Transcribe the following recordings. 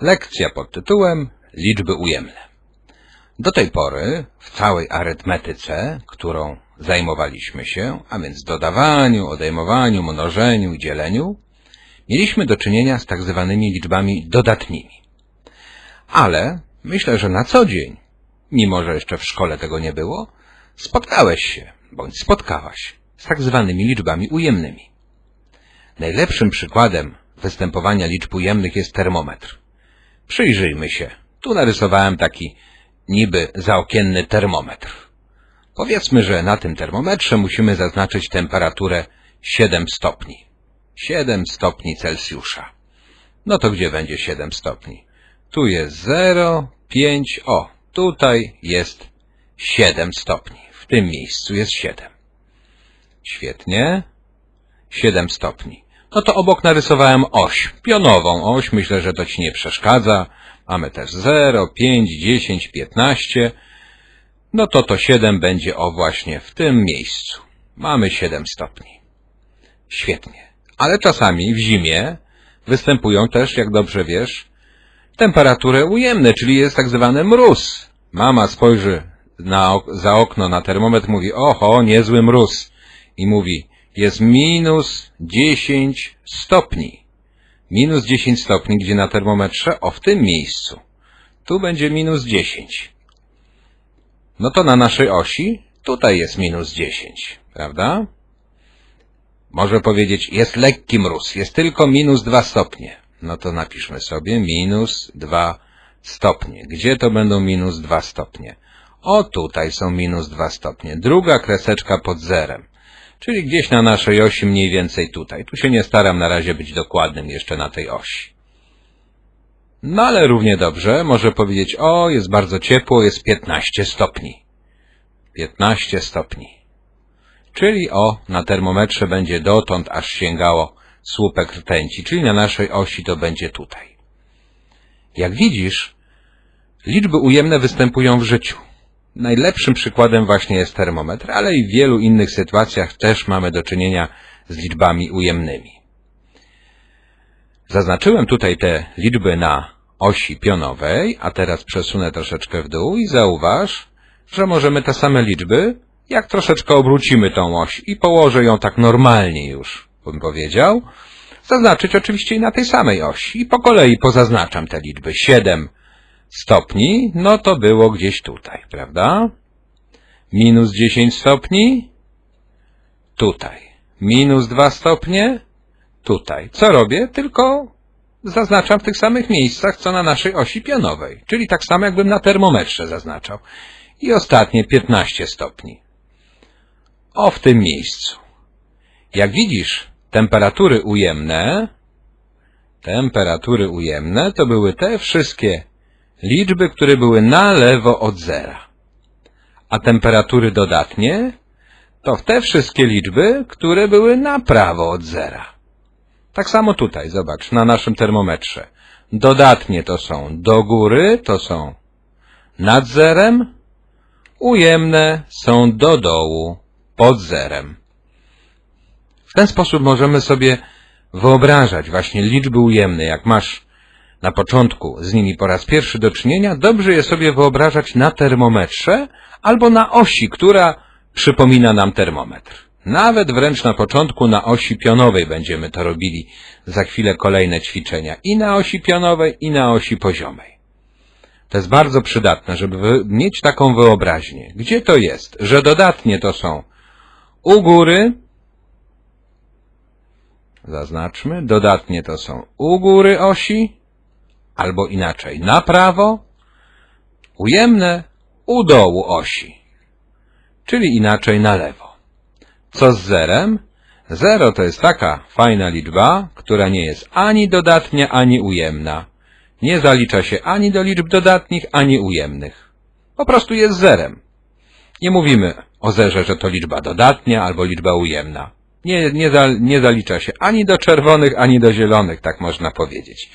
Lekcja pod tytułem Liczby ujemne. Do tej pory w całej arytmetyce, którą zajmowaliśmy się, a więc dodawaniu, odejmowaniu, mnożeniu i dzieleniu, mieliśmy do czynienia z tak zwanymi liczbami dodatnimi. Ale myślę, że na co dzień, mimo że jeszcze w szkole tego nie było, spotkałeś się, bądź spotkałaś z tak zwanymi liczbami ujemnymi. Najlepszym przykładem występowania liczb ujemnych jest termometr. Przyjrzyjmy się. Tu narysowałem taki niby zaokienny termometr. Powiedzmy, że na tym termometrze musimy zaznaczyć temperaturę 7 stopni. 7 stopni Celsjusza. No to gdzie będzie 7 stopni? Tu jest 0, 5, o, tutaj jest 7 stopni. W tym miejscu jest 7. Świetnie. 7 stopni. No to obok narysowałem oś, pionową oś, myślę, że to Ci nie przeszkadza. Mamy też 0, 5, 10, 15. No to to 7 będzie o właśnie w tym miejscu. Mamy 7 stopni. Świetnie. Ale czasami w zimie występują też, jak dobrze wiesz, temperatury ujemne, czyli jest tak zwany mróz. Mama spojrzy na, za okno na termometr, mówi, oho, niezły mróz. I mówi, jest minus 10 stopni. Minus 10 stopni, gdzie na termometrze? O, w tym miejscu. Tu będzie minus 10. No to na naszej osi tutaj jest minus 10, prawda? Może powiedzieć, jest lekki mróz, jest tylko minus 2 stopnie. No to napiszmy sobie minus 2 stopnie. Gdzie to będą minus 2 stopnie? O, tutaj są minus 2 stopnie. Druga kreseczka pod zerem. Czyli gdzieś na naszej osi mniej więcej tutaj. Tu się nie staram na razie być dokładnym jeszcze na tej osi. No ale równie dobrze może powiedzieć, o jest bardzo ciepło, jest 15 stopni. 15 stopni. Czyli o, na termometrze będzie dotąd, aż sięgało słupek rtęci, czyli na naszej osi to będzie tutaj. Jak widzisz, liczby ujemne występują w życiu. Najlepszym przykładem właśnie jest termometr, ale i w wielu innych sytuacjach też mamy do czynienia z liczbami ujemnymi. Zaznaczyłem tutaj te liczby na osi pionowej, a teraz przesunę troszeczkę w dół i zauważ, że możemy te same liczby, jak troszeczkę obrócimy tą oś i położę ją tak normalnie już, bym powiedział, zaznaczyć oczywiście na tej samej osi. I po kolei pozaznaczam te liczby. 7 stopni, no to było gdzieś tutaj, prawda? Minus 10 stopni, tutaj. Minus 2 stopnie, tutaj. Co robię? Tylko zaznaczam w tych samych miejscach, co na naszej osi pionowej. Czyli tak samo, jakbym na termometrze zaznaczał. I ostatnie 15 stopni. O, w tym miejscu. Jak widzisz, temperatury ujemne, temperatury ujemne to były te wszystkie liczby, które były na lewo od zera. A temperatury dodatnie to te wszystkie liczby, które były na prawo od zera. Tak samo tutaj, zobacz, na naszym termometrze. Dodatnie to są do góry, to są nad zerem, ujemne są do dołu, pod zerem. W ten sposób możemy sobie wyobrażać właśnie liczby ujemne, jak masz na początku z nimi po raz pierwszy do czynienia, dobrze je sobie wyobrażać na termometrze albo na osi, która przypomina nam termometr. Nawet wręcz na początku na osi pionowej będziemy to robili za chwilę kolejne ćwiczenia i na osi pionowej i na osi poziomej. To jest bardzo przydatne, żeby mieć taką wyobraźnię. Gdzie to jest? Że dodatnie to są u góry, zaznaczmy, dodatnie to są u góry osi, albo inaczej, na prawo, ujemne u dołu osi, czyli inaczej na lewo. Co z zerem? Zero to jest taka fajna liczba, która nie jest ani dodatnia, ani ujemna. Nie zalicza się ani do liczb dodatnich, ani ujemnych. Po prostu jest zerem. Nie mówimy o zerze, że to liczba dodatnia albo liczba ujemna. Nie, nie, za, nie zalicza się ani do czerwonych, ani do zielonych, tak można powiedzieć.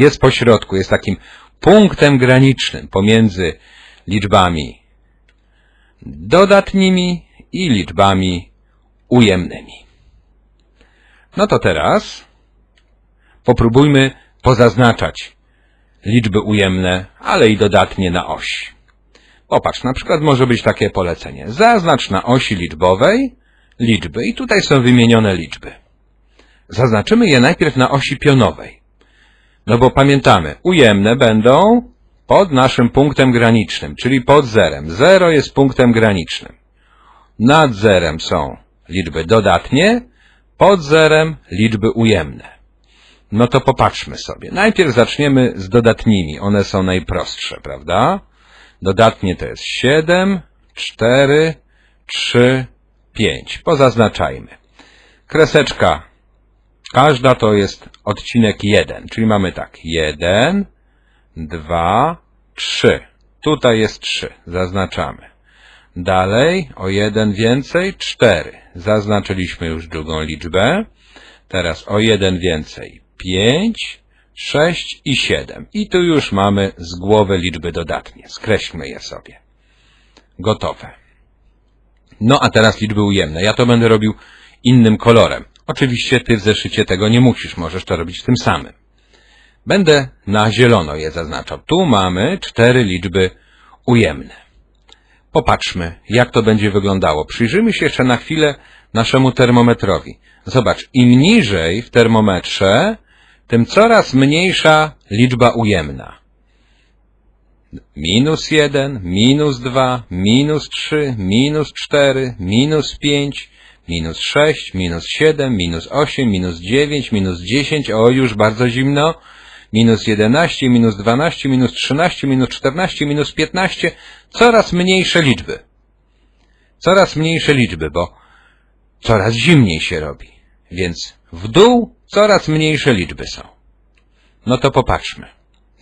Jest po środku, jest takim punktem granicznym pomiędzy liczbami dodatnimi i liczbami ujemnymi. No to teraz popróbujmy pozaznaczać liczby ujemne, ale i dodatnie na osi. Popatrz, na przykład może być takie polecenie. Zaznacz na osi liczbowej liczby i tutaj są wymienione liczby. Zaznaczymy je najpierw na osi pionowej. No bo pamiętamy, ujemne będą pod naszym punktem granicznym, czyli pod zerem. Zero jest punktem granicznym. Nad zerem są liczby dodatnie, pod zerem liczby ujemne. No to popatrzmy sobie. Najpierw zaczniemy z dodatnimi. One są najprostsze, prawda? Dodatnie to jest 7, 4, 3, 5. Pozaznaczajmy. Kreseczka każda to jest odcinek 1, czyli mamy tak 1, 2, 3. Tutaj jest 3, zaznaczamy. Dalej o 1 więcej 4. Zaznaczyliśmy już drugą liczbę. Teraz o 1 więcej 5, 6 i 7. I tu już mamy z głowy liczby dodatnie. Skreślmy je sobie. Gotowe. No a teraz liczby ujemne. Ja to będę robił innym kolorem. Oczywiście ty w zeszycie tego nie musisz, możesz to robić tym samym. Będę na zielono je zaznaczał. Tu mamy cztery liczby ujemne. Popatrzmy, jak to będzie wyglądało. Przyjrzyjmy się jeszcze na chwilę naszemu termometrowi. Zobacz, im niżej w termometrze, tym coraz mniejsza liczba ujemna. Minus 1, minus 2, minus 3, minus 4, minus 5, minus 6, minus 7, minus 8, minus 9, minus 10, o już bardzo zimno, minus 11, minus 12, minus 13, minus 14, minus 15, coraz mniejsze liczby. Coraz mniejsze liczby, bo coraz zimniej się robi. Więc w dół coraz mniejsze liczby są. No to popatrzmy.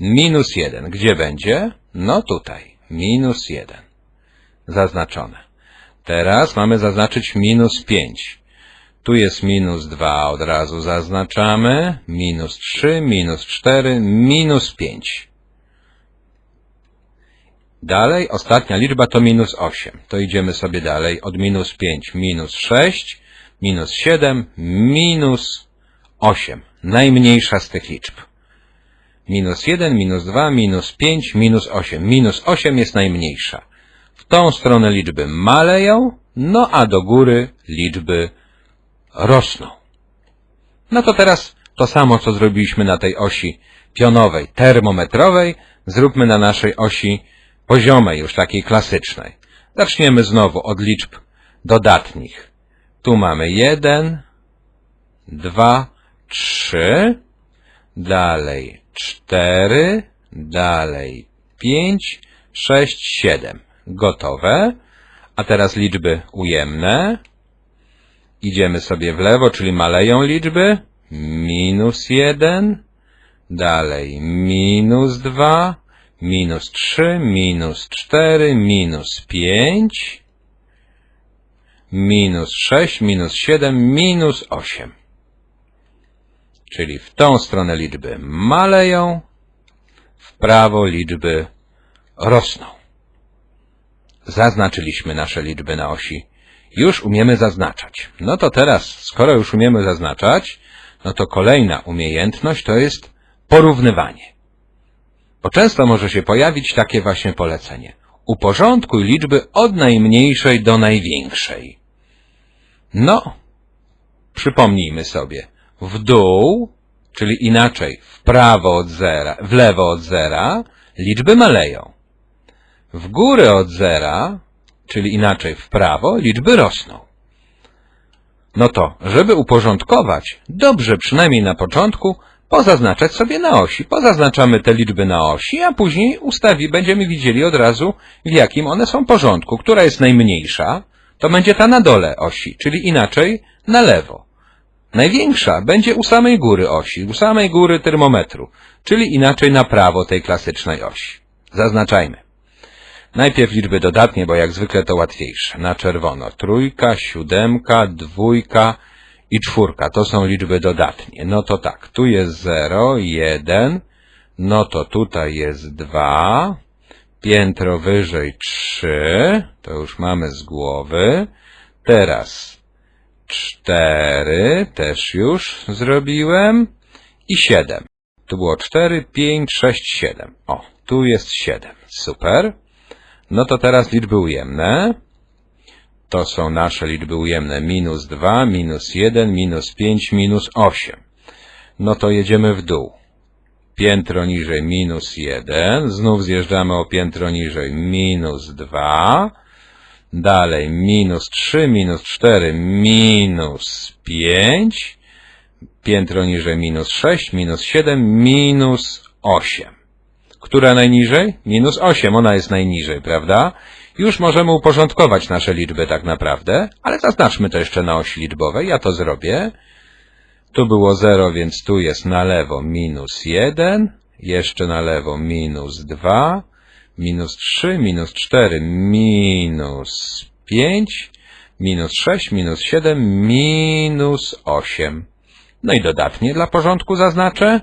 Minus 1, gdzie będzie? No tutaj, minus 1. Zaznaczone. Teraz mamy zaznaczyć minus 5. Tu jest minus 2, od razu zaznaczamy. Minus 3, minus 4, minus 5. Dalej, ostatnia liczba to minus 8. To idziemy sobie dalej. Od minus 5, minus 6, minus 7, minus 8. Najmniejsza z tych liczb. Minus 1, minus 2, minus 5, minus 8. Minus 8 jest najmniejsza. Tą stronę liczby maleją, no a do góry liczby rosną. No to teraz to samo, co zrobiliśmy na tej osi pionowej, termometrowej, zróbmy na naszej osi poziomej, już takiej klasycznej. Zaczniemy znowu od liczb dodatnich. Tu mamy 1, 2, 3, dalej 4, dalej 5, 6, 7. Gotowe. A teraz liczby ujemne. Idziemy sobie w lewo, czyli maleją liczby. Minus 1, dalej minus 2, minus 3, minus 4, minus 5, minus 6, minus 7, minus 8. Czyli w tą stronę liczby maleją, w prawo liczby rosną. Zaznaczyliśmy nasze liczby na osi. Już umiemy zaznaczać. No to teraz, skoro już umiemy zaznaczać, no to kolejna umiejętność to jest porównywanie. Bo często może się pojawić takie właśnie polecenie. Uporządkuj liczby od najmniejszej do największej. No, przypomnijmy sobie. W dół, czyli inaczej, w prawo od zera, w lewo od zera, liczby maleją. W górę od zera, czyli inaczej w prawo, liczby rosną. No to, żeby uporządkować, dobrze przynajmniej na początku pozaznaczać sobie na osi. Pozaznaczamy te liczby na osi, a później ustawi, będziemy widzieli od razu, w jakim one są porządku. Która jest najmniejsza, to będzie ta na dole osi, czyli inaczej na lewo. Największa będzie u samej góry osi, u samej góry termometru, czyli inaczej na prawo tej klasycznej osi. Zaznaczajmy. Najpierw liczby dodatnie, bo jak zwykle to łatwiejsze. Na czerwono trójka, siódemka, dwójka i czwórka. To są liczby dodatnie. No to tak, tu jest 0, 1, no to tutaj jest 2, piętro wyżej 3, to już mamy z głowy. Teraz 4, też już zrobiłem i 7. Tu było 4, 5, 6, 7. O, tu jest 7. Super. No to teraz liczby ujemne. To są nasze liczby ujemne. Minus 2, minus 1, minus 5, minus 8. No to jedziemy w dół. Piętro niżej minus 1. Znów zjeżdżamy o piętro niżej minus 2. Dalej minus 3, minus 4, minus 5. Piętro niżej minus 6, minus 7, minus 8. Która najniżej? Minus 8, ona jest najniżej, prawda? Już możemy uporządkować nasze liczby tak naprawdę, ale zaznaczmy to jeszcze na osi liczbowej, ja to zrobię. Tu było 0, więc tu jest na lewo minus 1, jeszcze na lewo minus 2, minus 3, minus 4, minus 5, minus 6, minus 7, minus 8. No i dodatnie dla porządku zaznaczę.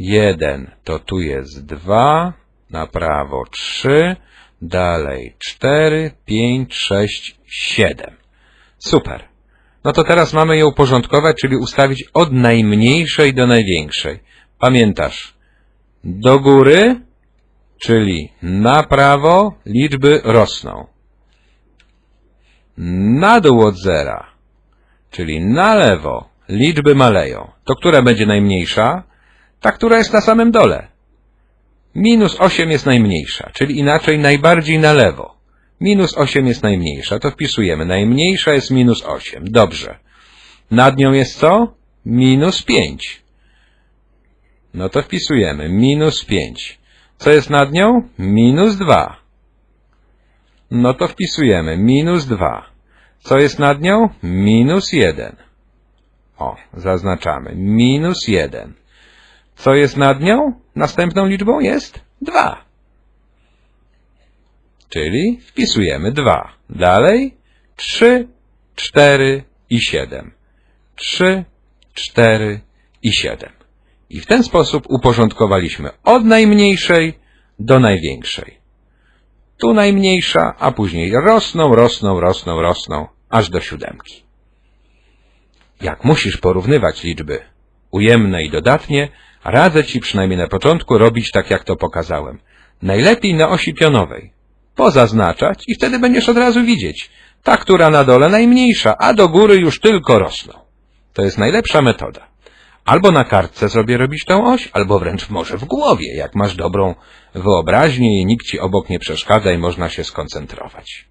1 to tu jest 2, na prawo 3, dalej 4, 5, 6, 7. Super. No to teraz mamy je uporządkować, czyli ustawić od najmniejszej do największej. Pamiętasz, do góry, czyli na prawo liczby rosną. Na dół od zera, czyli na lewo liczby maleją. To która będzie najmniejsza? Ta, która jest na samym dole. Minus 8 jest najmniejsza, czyli inaczej najbardziej na lewo. Minus 8 jest najmniejsza, to wpisujemy. Najmniejsza jest minus 8. Dobrze. Nad nią jest co? Minus 5. No to wpisujemy. Minus 5. Co jest nad nią? Minus 2. No to wpisujemy. Minus 2. Co jest nad nią? Minus 1. O, zaznaczamy. Minus 1. Co jest nad nią? Następną liczbą jest 2. Czyli wpisujemy 2. Dalej 3, 4 i 7. 3, 4 i 7. I w ten sposób uporządkowaliśmy od najmniejszej do największej. Tu najmniejsza, a później rosną, rosną, rosną, rosną, aż do siódemki. Jak musisz porównywać liczby ujemne i dodatnie, radzę Ci przynajmniej na początku robić tak, jak to pokazałem. Najlepiej na osi pionowej. Pozaznaczać i wtedy będziesz od razu widzieć. Ta, która na dole najmniejsza, a do góry już tylko rosną. To jest najlepsza metoda. Albo na kartce sobie robić tą oś, albo wręcz może w głowie, jak masz dobrą wyobraźnię i nikt Ci obok nie przeszkadza i można się skoncentrować.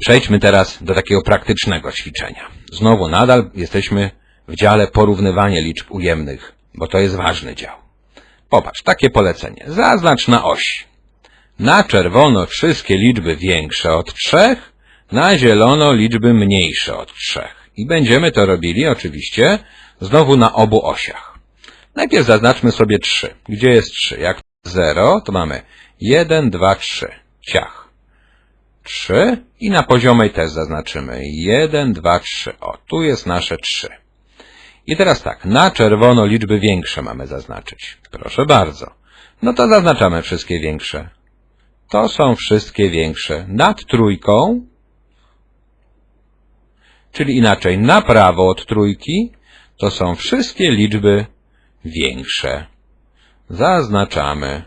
Przejdźmy teraz do takiego praktycznego ćwiczenia. Znowu nadal jesteśmy w dziale porównywanie liczb ujemnych, bo to jest ważny dział. Popatrz, takie polecenie. Zaznacz na osi. Na czerwono wszystkie liczby większe od trzech, na zielono liczby mniejsze od trzech. I będziemy to robili oczywiście znowu na obu osiach. Najpierw zaznaczmy sobie 3. Gdzie jest 3? Jak 0, to mamy 1, 2, 3. Ciach. 3 i na poziomej też zaznaczymy 1, 2, 3. O, tu jest nasze 3. I teraz tak, na czerwono liczby większe mamy zaznaczyć. Proszę bardzo. No to zaznaczamy wszystkie większe. To są wszystkie większe. Nad trójką, czyli inaczej na prawo od trójki, to są wszystkie liczby większe. Zaznaczamy.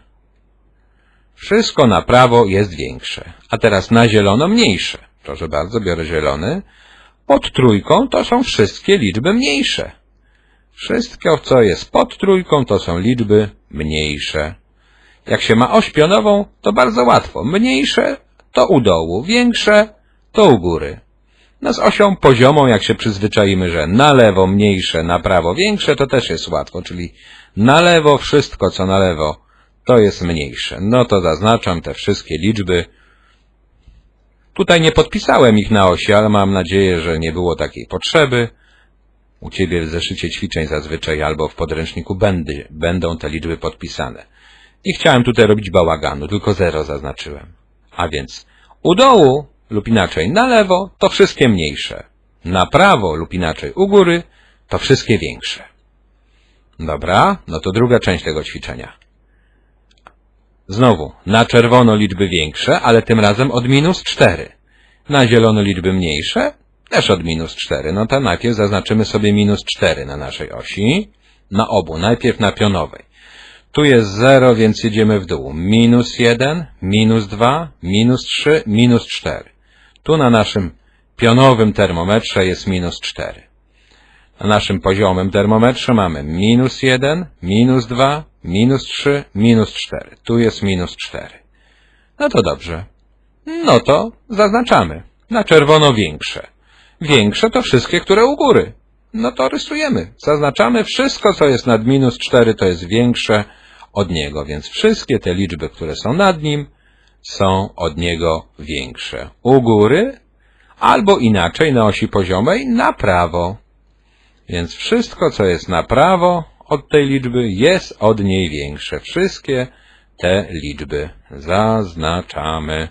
Wszystko na prawo jest większe. A teraz na zielono mniejsze. Proszę bardzo, biorę zielony. Pod trójką to są wszystkie liczby mniejsze. Wszystko, co jest pod trójką, to są liczby mniejsze. Jak się ma oś pionową, to bardzo łatwo. Mniejsze to u dołu, większe to u góry. No z osią poziomą, jak się przyzwyczaimy, że na lewo mniejsze, na prawo większe, to też jest łatwo, czyli na lewo wszystko, co na lewo, to jest mniejsze. No to zaznaczam te wszystkie liczby. Tutaj nie podpisałem ich na osi, ale mam nadzieję, że nie było takiej potrzeby. U Ciebie w zeszycie ćwiczeń zazwyczaj albo w podręczniku będy, będą te liczby podpisane. I chciałem tutaj robić bałaganu, tylko zero zaznaczyłem. A więc u dołu lub inaczej na lewo to wszystkie mniejsze. Na prawo lub inaczej u góry to wszystkie większe. Dobra, no to druga część tego ćwiczenia. Znowu, na czerwono liczby większe, ale tym razem od minus 4. Na zielono liczby mniejsze, też od minus 4. No to najpierw zaznaczymy sobie minus 4 na naszej osi. Na obu, najpierw na pionowej. Tu jest 0, więc jedziemy w dół. Minus 1, minus 2, minus 3, minus 4. Tu na naszym pionowym termometrze jest minus 4. Na naszym poziomym termometrze mamy minus 1, minus 2, minus 3, minus 4. Tu jest minus 4. No to dobrze. No to zaznaczamy. Na czerwono większe. Większe to wszystkie, które u góry. No to rysujemy. Zaznaczamy wszystko, co jest nad minus 4, to jest większe od niego, więc wszystkie te liczby, które są nad nim, są od niego większe. U góry, albo inaczej na osi poziomej, na prawo. Więc wszystko, co jest na prawo od tej liczby, jest od niej większe. Wszystkie te liczby zaznaczamy.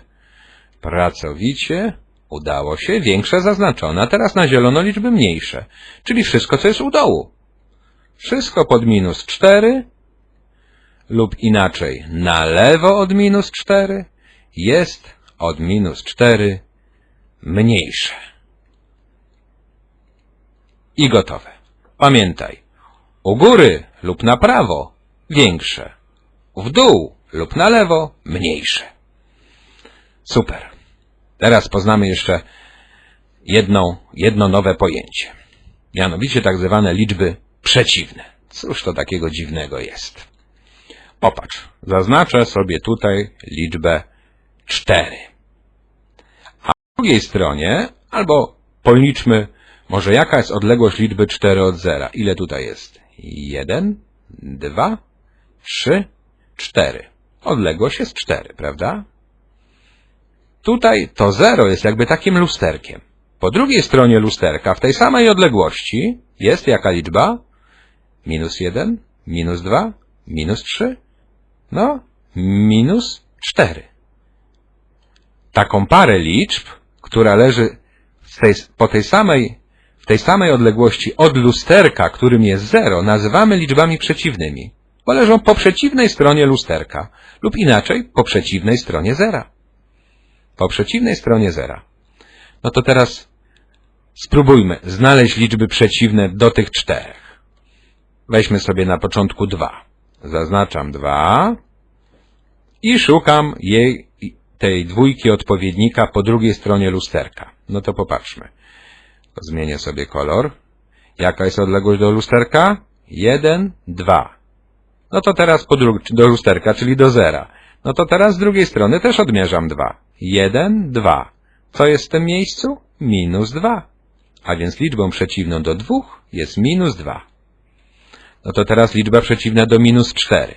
Pracowicie udało się, większe zaznaczone, a teraz na zielono liczby mniejsze, czyli wszystko, co jest u dołu. Wszystko pod minus 4 lub inaczej na lewo od minus 4 jest od minus 4 mniejsze. I gotowe. Pamiętaj, u góry lub na prawo większe, w dół lub na lewo mniejsze. Super. Teraz poznamy jeszcze jedno nowe pojęcie. Mianowicie tak zwane liczby przeciwne. Cóż to takiego dziwnego jest? Popatrz, zaznaczę sobie tutaj liczbę 4. A po drugiej stronie, albo policzmy, może jaka jest odległość liczby 4 od zera. Ile tutaj jest? 1, 2, 3, 4. Odległość jest 4, prawda? Tutaj to zero jest jakby takim lusterkiem. Po drugiej stronie lusterka, w tej samej odległości, jest jaka liczba? Minus 1, minus 2, minus 3, no, minus 4. Taką parę liczb, która leży tej, po tej samej, w tej samej odległości od lusterka, którym jest 0, nazywamy liczbami przeciwnymi, bo leżą po przeciwnej stronie lusterka lub inaczej po przeciwnej stronie zera po przeciwnej stronie zera. No to teraz spróbujmy znaleźć liczby przeciwne do tych czterech. Weźmy sobie na początku 2. Zaznaczam 2 i szukam jej, tej dwójki odpowiednika po drugiej stronie lusterka. No to popatrzmy. Zmienię sobie kolor. Jaka jest odległość do lusterka? 1, 2. No to teraz do lusterka, czyli do zera. No to teraz z drugiej strony też odmierzam 2. 1, 2. Co jest w tym miejscu? Minus 2. A więc liczbą przeciwną do 2 jest minus 2. No to teraz liczba przeciwna do minus 4.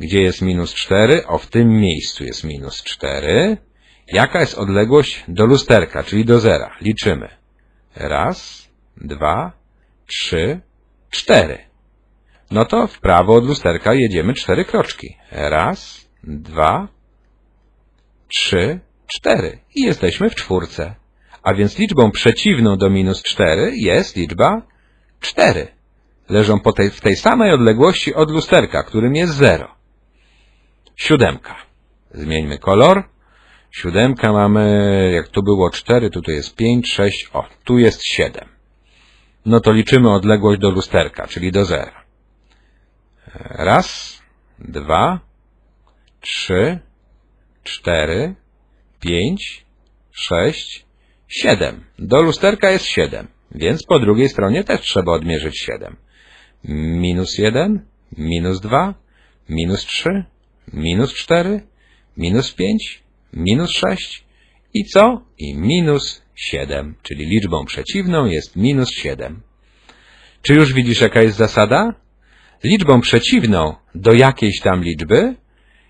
Gdzie jest minus 4? O, w tym miejscu jest minus 4. Jaka jest odległość do lusterka, czyli do zera? Liczymy. Raz, dwa, trzy, cztery. No to w prawo od lusterka jedziemy cztery kroczki. Raz, dwa, trzy, cztery. I jesteśmy w czwórce. A więc liczbą przeciwną do minus cztery jest liczba cztery. Leżą po tej, w tej samej odległości od lusterka, którym jest zero. Siódemka. Zmieńmy kolor. Siódemka mamy, jak tu było cztery, tutaj jest pięć, sześć, o, tu jest siedem. No to liczymy odległość do lusterka, czyli do zera. Raz, dwa, trzy, cztery, pięć, sześć, siedem. Do lusterka jest siedem, więc po drugiej stronie też trzeba odmierzyć siedem. Minus jeden, minus dwa, minus trzy, minus cztery, minus pięć, minus sześć i co? I minus siedem, czyli liczbą przeciwną jest minus siedem. Czy już widzisz, jaka jest zasada? Liczbą przeciwną do jakiejś tam liczby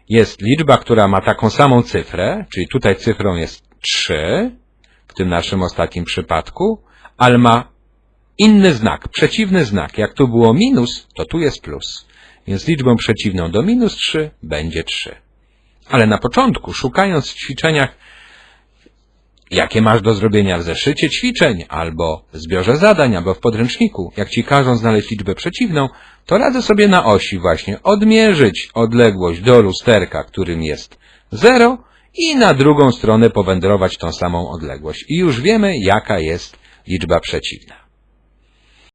jest liczba, która ma taką samą cyfrę, czyli tutaj cyfrą jest 3, w tym naszym ostatnim przypadku, ale ma inny znak, przeciwny znak. Jak tu było minus, to tu jest plus. Więc liczbą przeciwną do minus 3 będzie 3. Ale na początku, szukając w ćwiczeniach, jakie masz do zrobienia w zeszycie ćwiczeń, albo w zbiorze zadań, albo w podręczniku, jak ci każą znaleźć liczbę przeciwną, to radzę sobie na osi właśnie odmierzyć odległość do lusterka, którym jest 0 i na drugą stronę powędrować tą samą odległość. I już wiemy, jaka jest liczba przeciwna.